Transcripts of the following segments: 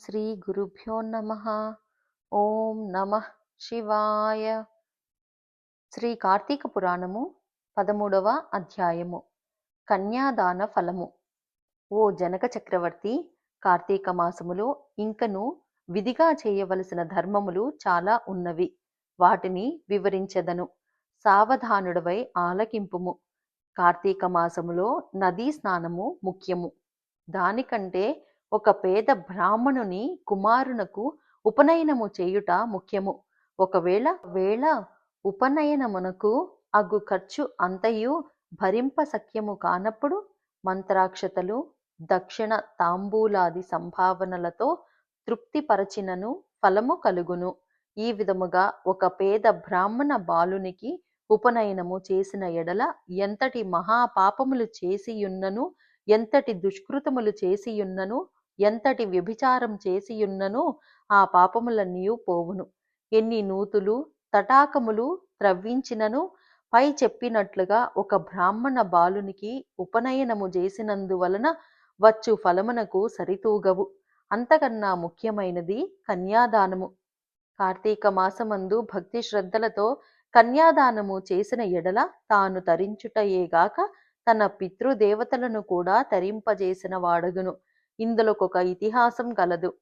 శ్రీ గురుభ్యో నమ. ఓం నమ శివాయ. శ్రీ కార్తీక పురాణము పదమూడవ అధ్యాయము. కన్యాదాన ఫలము. ఓ జనక చక్రవర్తి కార్తీక మాసములో ఇంకను విధిగా చేయవలసిన ధర్మములు చాలా ఉన్నవి. వాటిని వివరించెదను. సావధానుడవై ఆలకింపుము. కార్తీక మాసములో నదీ స్నానము ముఖ్యము. దానికంటే ఒక పేద బ్రాహ్మణుని కుమారునకు ఉపనయనము చేయుట ముఖ్యము. ఒకవేళ వేళ ఉపనయనమునకు అగు ఖర్చు అంతయు భరింప సఖ్యము కానప్పుడు మంత్రాక్షతలు దక్షిణ తాంబూలాది సంభావనలతో తృప్తిపరచినను ఫలము కలుగును. ఈ విధముగా ఒక పేద బ్రాహ్మణ బాలునికి ఉపనయనము చేసిన ఎడల ఎంతటి మహాపాపములు చేసియున్నను ఎంతటి దుష్కృతములు చేసియున్నను ఎంతటి వ్యభిచారం చేసియున్నను ఆ పాపములన్నీ పోవును. ఎన్ని నూతులు తటాకములు త్రవ్వించినను పై చెప్పినట్లుగా ఒక బ్రాహ్మణ బాలునికి ఉపనయనము చేసినందువలన వచ్చు ఫలమునకు సరితూగవు. అంతకన్నా ముఖ్యమైనది కన్యాదానము. కార్తీక మాసమందు భక్తి శ్రద్ధలతో కన్యాదానము చేసిన ఎడల తాను తరించుటయేగాక తన పితృదేవతలను కూడా తరింపజేసిన వాడగును. ఇందులోకొక ఇతిహాసం కలదు.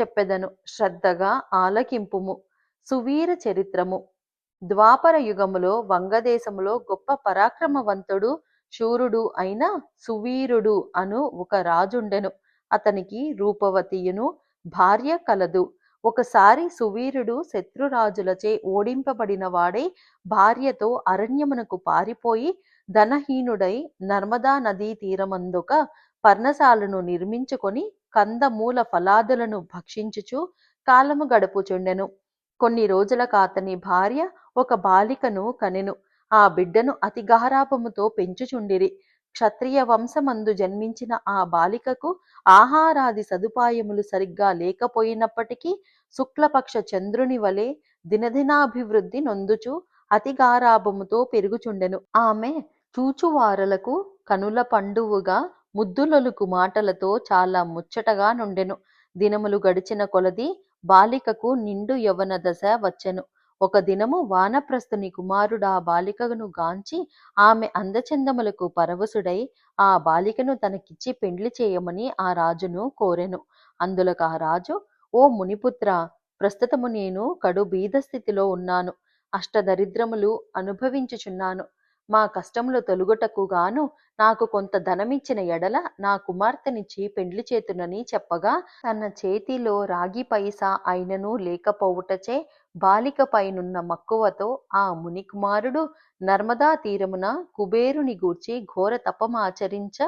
చెప్పెదను శ్రద్ధగా ఆలకింపుము. సువీర చరిత్రము. ద్వాపర యుగములో వంగదేశములో గొప్ప పరాక్రమవంతుడు శూరుడు అయిన సువీరుడు అను ఒక రాజుండెను. అతనికి రూపవతియును భార్య కలదు. ఒకసారి సువీరుడు శత్రురాజులచే ఓడింపబడిన వాడై భార్యతో అరణ్యమునకు పారిపోయి ధనహీనుడై నర్మదా నదీ తీరమందొక పర్ణశాలను నిర్మించుకొని కందమూల ఫలాదులను భక్షించుచు కాలము గడుపుచుండెను. కొన్ని రోజులకాతని భార్య ఒక బాలికను కనెను. ఆ బిడ్డను అతి గారాపముతో పెంచుచుండిరి. క్షత్రియ వంశమందు జన్మించిన ఆ బాలికకు ఆహారాది సదుపాయములు సరిగ్గా లేకపోయినప్పటికీ శుక్లపక్ష చంద్రుని వలె దినదినాభివృద్ధి నొందుచు అతిగారాభముతో పెరుగుచుండెను. ఆమె చూచువారలకు కనుల పండువుగా ముద్దులొలుకు మాటలతో చాలా ముచ్చటగా నుండెను. దినములు గడిచిన కొలది బాలికకు నిండు యవన దశ వచ్చెను. ఒక దినము వానప్రస్థుని కుమారుడా బాలికను గాంచి ఆమె అందచందములకు పరవశుడై ఆ బాలికను తనకిచ్చి పెండ్లి చేయమని ఆ రాజును కోరెను. అందులకు ఆ రాజు ఓ మునిపుత్ర ప్రస్తుతము నేను కడు బీద స్థితిలో ఉన్నాను. అష్టదరిద్రములు అనుభవించుచున్నాను. మా కష్టములు తొలుగుటకు గాను నాకు కొంత ధనమిచ్చిన ఎడల నా కుమార్తెనిచ్చి పెండ్లి చేతునని చెప్పగా తన చేతిలో రాగి పైసా అయినను లేకపోవుటచే బాలిక పైనున్న మక్కువతో ఆ మునికుమారుడు నర్మదా తీరమున కుబేరుని గూర్చి ఘోర తపమాచరించ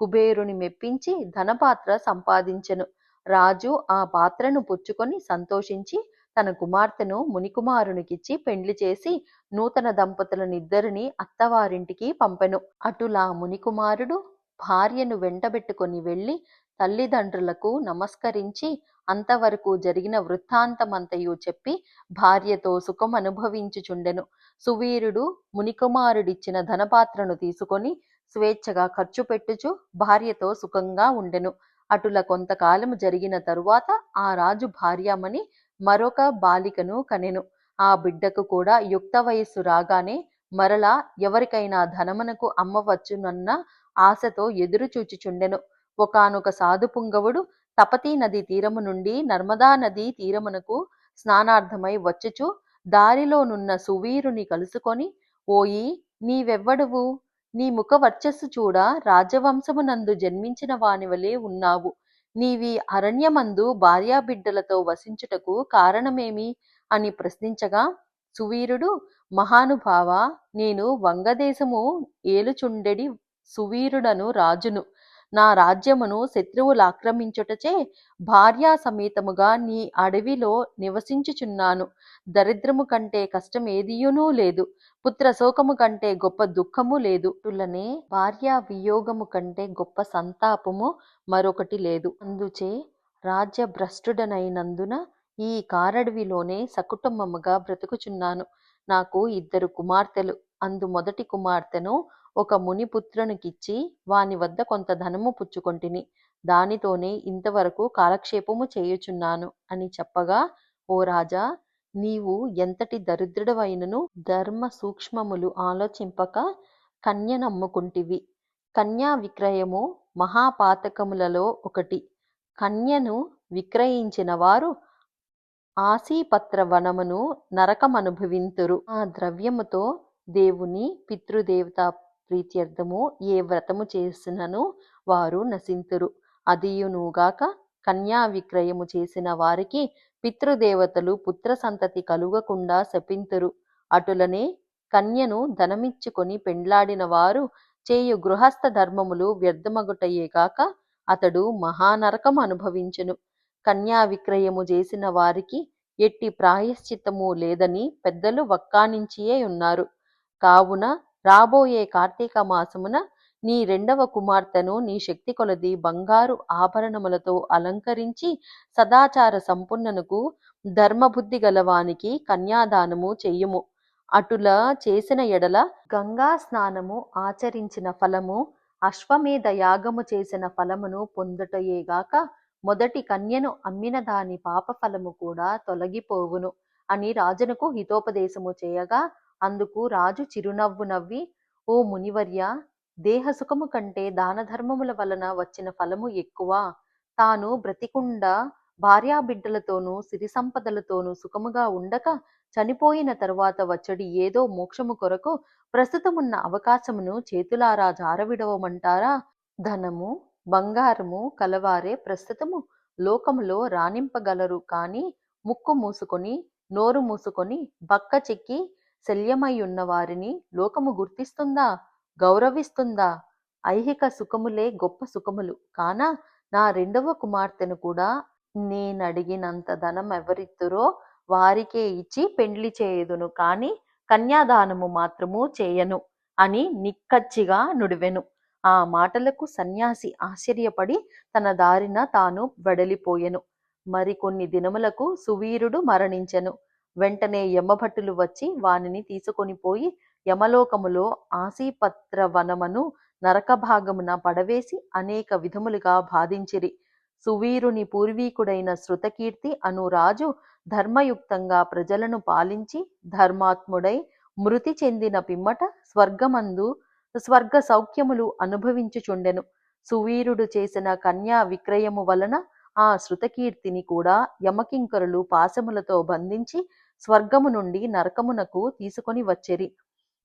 కుబేరుని మెప్పించి ధనపాత్ర సంపాదించెను. రాజు ఆ పాత్రను పుచ్చుకొని సంతోషించి తన కుమార్తెను మునికుమారునికిచ్చి పెండ్లి చేసి నూతన దంపతులనిద్దరిని అత్తవారింటికి పంపెను. అటులా మునికుమారుడు భార్యను వెంటబెట్టుకొని వెళ్ళి తల్లిదండ్రులకు నమస్కరించి అంతవరకు జరిగిన వృత్తాంతమంతయు చెప్పి భార్యతో సుఖం అనుభవించుచుండెను. సువీరుడు మునికుమారుడిచ్చిన ధనపాత్రను తీసుకొని స్వేచ్ఛగా ఖర్చు పెట్టుచు భార్యతో సుఖంగా ఉండెను. అటుల కొంతకాలము జరిగిన తరువాత ఆ రాజు భార్యమని మరొక బాలికను కనెను. ఆ బిడ్డకు కూడా యుక్త వయస్సు రాగానే మరలా ఎవరికైనా ధనమునకు అమ్మవచ్చునన్న ఆశతో ఎదురు చూచిచుండెను. ఒకనొక సాధు పుంగవుడు తపతీ నది తీరము నుండి నర్మదా నది తీరమునకు స్నానార్థమై వచ్చుచు దారిలోనున్న సువీరుని కలుసుకొని ఓయి నీవెవ్వడువు? నీ ముఖ వర్చస్సు చూడ రాజవంశమునందు జన్మించిన వానివలే ఉన్నావు. నీవి అరణ్యమందు భార్యాబిడ్డలతో వసించుటకు కారణమేమి? అని ప్రశ్నించగా సువీరుడు మహానుభావ నేను వంగదేశము ఏలుచుండెడి సువీరుడను రాజును. నా రాజ్యమును శత్రువులు ఆక్రమించుటచే భార్యా సమేతముగా నీ అడవిలో నివసించుచున్నాను. దరిద్రము కంటే కష్టం ఏదియునూ లేదు. పుత్ర శోకము కంటే గొప్ప దుఃఖము లేదు. తులనే భార్యా వియోగము కంటే గొప్ప సంతాపము మరొకటి లేదు. అందుచే రాజ్యభ్రష్టుడనైనందున ఈ కారడవిలోనే సకుటుంబముగా బ్రతుకుచున్నాను. నాకు ఇద్దరు కుమార్తెలు. అందు మొదటి కుమార్తెను ఒక మునిపుత్రునికిచ్చి వాని వద్ద కొంత ధనము పుచ్చుకొంటిని. దానితోనే ఇంతవరకు కాలక్షేపము చేయుచున్నాను అని చెప్పగా ఓ రాజా నీవు ఎంతటి దరిద్రుడవైనను ధర్మ సూక్ష్మములు ఆలోచింపక కన్య నమ్ముకుంటివి. కన్యా విక్రయము మహాపాతకములలో ఒకటి. కన్యను విక్రయించిన వారు ఆశీపత్ర వనమును నరకమనుభవింతురు. ఆ ద్రవ్యముతో దేవుని పితృదేవత ప్రీత్యర్థము ఏ వ్రతము చేసినను వారు నశింతురు. అదియునుగాక కన్యా విక్రయము చేసిన వారికి పితృదేవతలు పుత్ర సంతతి కలుగకుండా శపింతురు. అటులనే కన్యను ధనమిచ్చుకొని పెండ్లాడిన వారు చేయు గృహస్థ ధర్మములు వ్యర్థమగుటయేగాక అతడు మహానరకం అనుభవించును. కన్యా విక్రయము చేసిన వారికి ఎట్టి ప్రాయశ్చిత్తము లేదని పెద్దలు వక్కానించియే ఉన్నారు. కావున రాబోయే కార్తీక మాసమున నీ రెండవ కుమార్తెను నీ శక్తి కొలది బంగారు ఆభరణములతో అలంకరించి సదాచార సంపన్నునకు ధర్మబుద్ధి గలవానికి కన్యాదానము చెయ్యుము అటులా చేసిన ఎడల గంగా స్నానము ఆచరించిన ఫలము అశ్వమేధ యాగము చేసిన ఫలమును పొందుటయేగాక మొదటి కన్యను అమ్మిన దాని పాప ఫలము కూడా తొలగిపోవును అని రాజునకు హితోపదేశము చేయగా అందుకు రాజు చిరునవ్వు నవ్వి ఓ మునివర్య దేహ సుఖము కంటే దాన ధర్మముల వలన వచ్చిన ఫలము ఎక్కువ. తాను బ్రతికుండ భార్యాబిడ్డలతోనూ సిరి సంపదలతోనూ సుఖముగా ఉండక చనిపోయిన తరువాత వచ్చడి ఏదో మోక్షము కొరకు ప్రస్తుతమున్న అవకాశమును చేతులారా జారవిడవమంటారా? ధనము బంగారము కలవారే ప్రస్తుతము లోకములో రాణింపగలరు. కాని ముక్కు మూసుకొని నోరు మూసుకొని బక్క చెక్కి శల్యమయ్యున్న వారిని లోకము గుర్తిస్తుందా? గౌరవిస్తుందా? ఐహిక సుఖములే గొప్ప సుఖములు. కాన నా రెండవ కుమార్తెను కూడా నేనడిగినంత ధనం ఎవరిద్దరో వారికే ఇచ్చి పెండ్లి చేయుదును. కాని కన్యాదానము మాత్రము చేయను అని నిక్కచ్చిగా నుడివెను. ఆ మాటలకు సన్యాసి ఆశ్చర్యపడి తన దారిన తాను వెడలిపోయెను. మరికొన్ని దినములకు సువీరుడు మరణించెను. వెంటనే యమభటులు వచ్చి వానిని తీసుకొని పోయి యమలోకములో ఆశీపత్ర వనమను నరక భాగమున పడవేసి అనేక విధములుగా బాధించిరి. సువీరుని పూర్వీకుడైన శృతకీర్తి అను రాజు ధర్మయుక్తంగా ప్రజలను పాలించి ధర్మాత్ముడై మృతి చెందిన పిమ్మట స్వర్గమందు స్వర్గ సౌఖ్యములు అనుభవించుచుండెను. సువీరుడు చేసిన కన్యా విక్రయము వలన ఆ శృతకీర్తిని కూడా యమకింకరులు పాశములతో బంధించి స్వర్గము నుండి నరకమునకు తీసుకొని వచ్చేరి.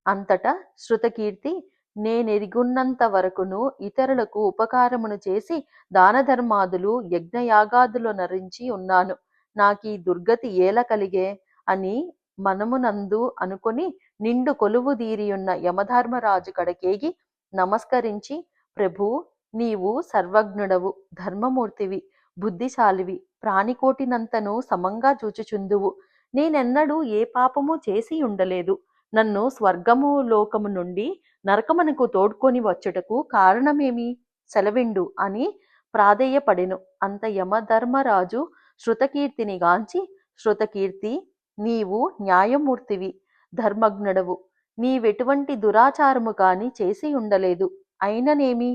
అంతటా శృతకీర్తి నేనెరిగున్నంత వరకును ఇతరులకు ఉపకారమును చేసి దానధర్మాదులు యజ్ఞయాగాదులు నరించి ఉన్నాను. నాకీ దుర్గతి ఏల కలిగే అని మనమునందు అనుకొని నిండు కొలువు దీరియున్న యమధర్మరాజు కడకేగి నమస్కరించి ప్రభు నీవు సర్వజ్ఞుడవు ధర్మమూర్తివి బుద్ధిశాలివి ప్రాణికోటినంతను సమంగా చూచుచుందువు. నేనెన్నడూ ఏ పాపము చేసి ఉండలేదు. నన్ను స్వర్గము లోకము నుండి నరకమునకు తోడ్కొని వచ్చుటకు కారణమేమి? సెలవిండు అని ప్రాధేయపడెను. అంత యమధర్మరాజు శృతకీర్తిని గాంచి శృతకీర్తి నీవు న్యాయమూర్తివి ధర్మజ్ఞుడవు. నీవెటువంటి దురాచారము కాని చేసి ఉండలేదు. అయిననేమి?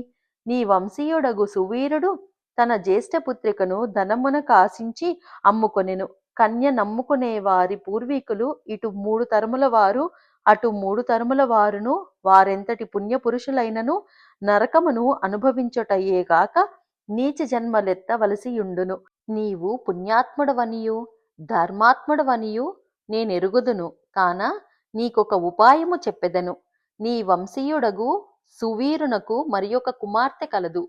నీ వంశీయుడగు సువీరుడు తన జ్యేష్ఠపుత్రికను ధనమున కాశించి అమ్ముకొనెను. కన్య నమ్ముకునే వారి పూర్వీకులు ఇటు మూడు తరముల వారు అటు మూడు తరముల వారును వారెంతటి పుణ్యపురుషులైనను నరకమును అనుభవించుటయ్యేగాక నీచ జన్మలెత్తవలసియుండును. నీవు పుణ్యాత్ముడవనియు ధర్మాత్ముడవనియు నేనెరుగుదును. కాన నీకొక ఉపాయము చెప్పెదను. నీ వంశీయుడగు సువీరునకు మరి ఒక కుమార్తె కలదు.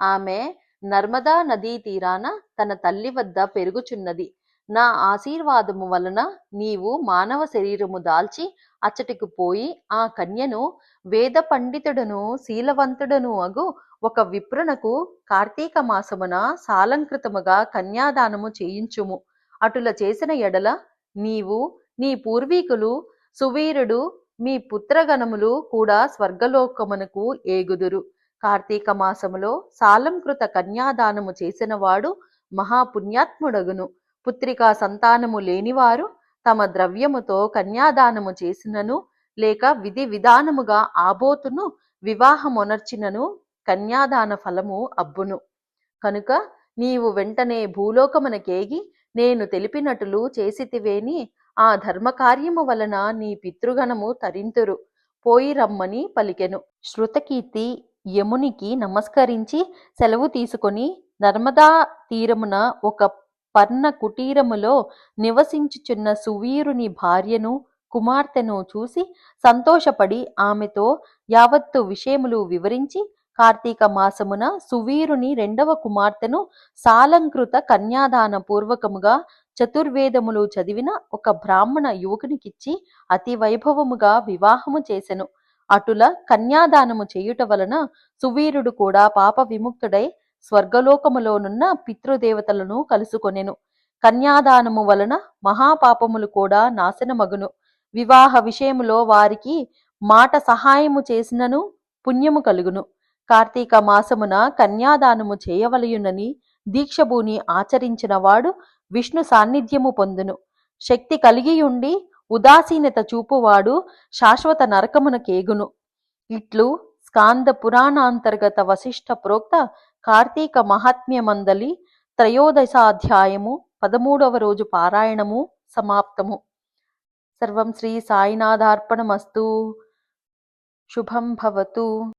ఆమె నర్మదా నదీ తీరాన తన తల్లి వద్ద పెరుగుచున్నది. నా ఆశీర్వాదము వలన నీవు మానవ శరీరము దాల్చి అచ్చటికి పోయి ఆ కన్యను వేద పండితుడను శీలవంతుడను అగు ఒక విప్రునకు కార్తీక మాసమున సాలంకృతముగా కన్యాదానము చేయించుము. అటుల చేసిన ఎడల నీవు నీ పూర్వీకులు సువీరుడు మీ పుత్రగణములు కూడా స్వర్గలోకమునకు ఏగుదురు. కార్తీక మాసములో సాలంకృత కన్యాదానము చేసినవాడు మహాపుణ్యాత్ముడగును. పుత్రికా సంతానము లేనివారు తమ ద్రవ్యముతో కన్యాదానము చేసినను లేక విధి విధానముగా ఆబోతును వివాహమొనర్చినను కన్యాదాన ఫలము అబ్బును. కనుక నీవు వెంటనే భూలోకమునకేగి నేను తెలిపినట్లు చేసితివేని ఆ ధర్మకార్యము వలన నీ పితృగణము తరింతురు. పోయి రమ్మని పలికెను. శృతకీర్తి యమునికి నమస్కరించి సెలవు తీసుకొని నర్మదా తీరమున ఒక పర్ణ కుటీరములో నివసించుచున్న సువీరుని భార్యను కుమార్తెను చూసి సంతోషపడి ఆమెతో యావత్తు విషయములు వివరించి కార్తీక మాసమున సువీరుని రెండవ కుమార్తెను సాలంకృత కన్యాదాన పూర్వకముగా చతుర్వేదములు చదివిన ఒక బ్రాహ్మణ యువకునికిచ్చి అతి వైభవముగా వివాహము చేసెను. అటుల కన్యాదానము చేయుట వలన సువీరుడు కూడా పాప విముక్తుడై స్వర్గలోకములోనున్న పితృదేవతలను కలుసుకొనెను. కన్యాదానము వలన మహాపాపములు కూడా నాశనమగును. వివాహ విషయములో వారికి మాట సహాయము చేసినను పుణ్యము కలుగును. కార్తీక మాసమున కన్యాదానము చేయవలయునని దీక్షభూని ఆచరించినవాడు విష్ణు సాన్నిధ్యము పొందును. శక్తి కలిగియుండి ఉదాసీనత చూపువాడు శాశ్వత నరకమున కేగును ఇట్లు స్కాంద పురాణాంతర్గత వశిష్ఠ ప్రోక్త కార్తీక మహాత్మ్యమందలి త్రయోదశాధ్యాయము పదమూడవ రోజు పారాయణము సమాప్తము. సర్వం శ్రీ సాయినాథార్పణమస్తు. శుభం భవతు.